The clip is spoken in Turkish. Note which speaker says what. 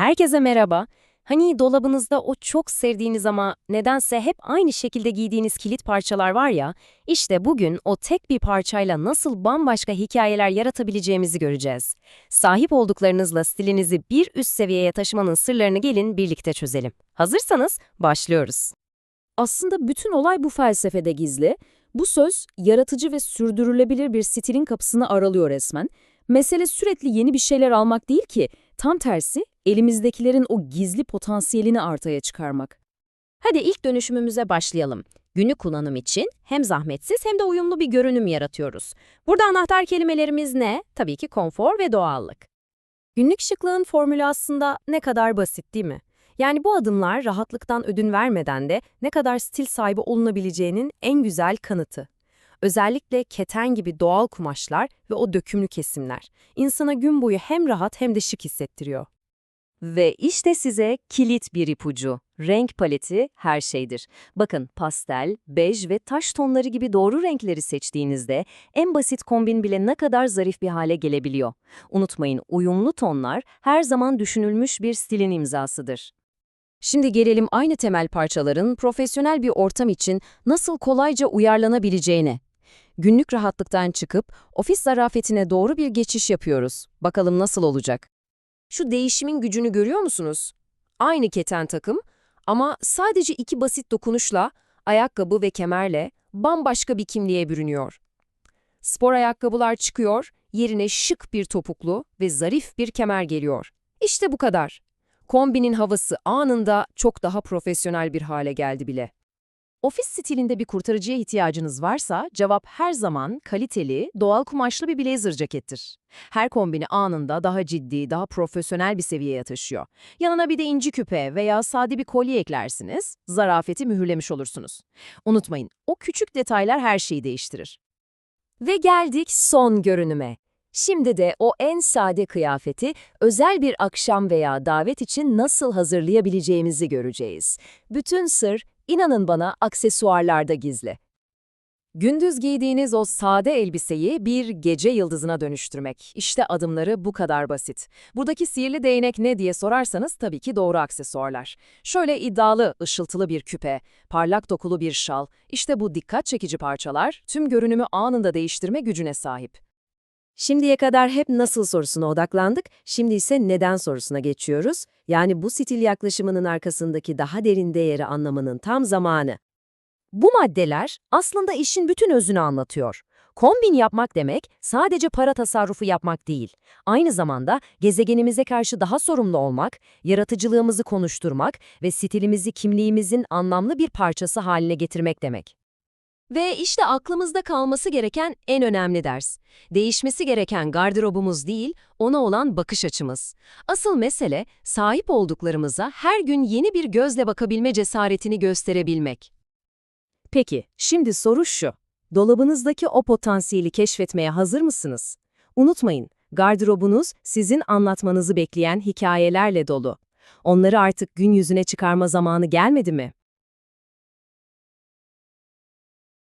Speaker 1: Herkese merhaba. Hani dolabınızda o çok sevdiğiniz ama nedense hep aynı şekilde giydiğiniz kilit parçalar var ya, işte bugün o tek bir parçayla nasıl bambaşka hikayeler yaratabileceğimizi göreceğiz. Sahip olduklarınızla stilinizi bir üst seviyeye taşımanın sırlarını gelin birlikte çözelim. Hazırsanız başlıyoruz.
Speaker 2: Aslında bütün olay bu felsefede gizli. Bu söz, yaratıcı ve sürdürülebilir bir stilin kapısını aralıyor resmen. Mesele sürekli yeni bir şeyler almak değil ki, tam tersi, elimizdekilerin o gizli potansiyelini ortaya çıkarmak.
Speaker 1: Hadi ilk dönüşümümüze başlayalım. Günlük kullanım için hem zahmetsiz hem de uyumlu bir görünüm yaratıyoruz. Burada anahtar kelimelerimiz ne? Tabii ki konfor ve doğallık. Günlük şıklığın formülü aslında ne kadar basit değil mi? Yani bu adımlar rahatlıktan ödün vermeden de ne kadar stil sahibi olunabileceğinin en güzel kanıtı. Özellikle keten gibi doğal kumaşlar ve o dökümlü kesimler insana gün boyu hem rahat hem de şık hissettiriyor.
Speaker 2: Ve işte size kilit bir ipucu. Renk paleti her şeydir. Bakın pastel, bej ve taş tonları gibi doğru renkleri seçtiğinizde en basit kombin bile ne kadar zarif bir hale gelebiliyor. Unutmayın uyumlu tonlar her zaman düşünülmüş bir stilin imzasıdır.
Speaker 1: Şimdi gelelim aynı temel parçaların profesyonel bir ortam için nasıl kolayca uyarlanabileceğine. Günlük rahatlıktan çıkıp ofis zarafetine doğru bir geçiş yapıyoruz. Bakalım nasıl olacak? Şu değişimin gücünü görüyor musunuz? Aynı keten takım ama sadece iki basit dokunuşla, ayakkabı ve kemerle bambaşka bir kimliğe bürünüyor. Spor ayakkabılar çıkıyor, yerine şık bir topuklu ve zarif bir kemer geliyor. İşte bu kadar. Kombinin havası anında çok daha profesyonel bir hale geldi bile. Ofis stilinde bir kurtarıcıya ihtiyacınız varsa cevap her zaman kaliteli, doğal kumaşlı bir blazer cekettir. Her kombini anında daha ciddi, daha profesyonel bir seviyeye taşıyor. Yanına bir de inci küpe veya sade bir kolye eklersiniz, zarafeti mühürlemiş olursunuz. Unutmayın, o küçük detaylar her şeyi değiştirir. Ve geldik son görünüme. Şimdi de o en sade kıyafeti özel bir akşam veya davet için nasıl hazırlayabileceğimizi göreceğiz. Bütün sır, inanın bana, aksesuarlarda gizli. Gündüz giydiğiniz o sade elbiseyi bir gece yıldızına dönüştürmek. İşte adımları bu kadar basit. Buradaki sihirli değnek ne diye sorarsanız tabii ki doğru aksesuarlar. Şöyle iddialı, ışıltılı bir küpe, parlak dokulu bir şal, işte bu dikkat çekici parçalar tüm görünümü anında değiştirme gücüne sahip. Şimdiye kadar hep nasıl sorusuna odaklandık, şimdi ise neden sorusuna geçiyoruz. Yani bu stil yaklaşımının arkasındaki daha derin değeri anlamanın tam zamanı. Bu maddeler aslında işin bütün özünü anlatıyor. Kombin yapmak demek sadece para tasarrufu yapmak değil. Aynı zamanda gezegenimize karşı daha sorumlu olmak, yaratıcılığımızı konuşturmak ve stilimizi kimliğimizin anlamlı bir parçası haline getirmek demek. Ve işte aklımızda kalması gereken en önemli ders. Değişmesi gereken gardırobumuz değil, ona olan bakış açımız. Asıl mesele sahip olduklarımıza her gün yeni bir gözle bakabilme cesaretini gösterebilmek. Peki, şimdi soru şu. Dolabınızdaki o potansiyeli keşfetmeye hazır mısınız? Unutmayın, gardırobunuz sizin anlatmanızı bekleyen hikayelerle dolu. Onları artık gün yüzüne çıkarma zamanı gelmedi mi?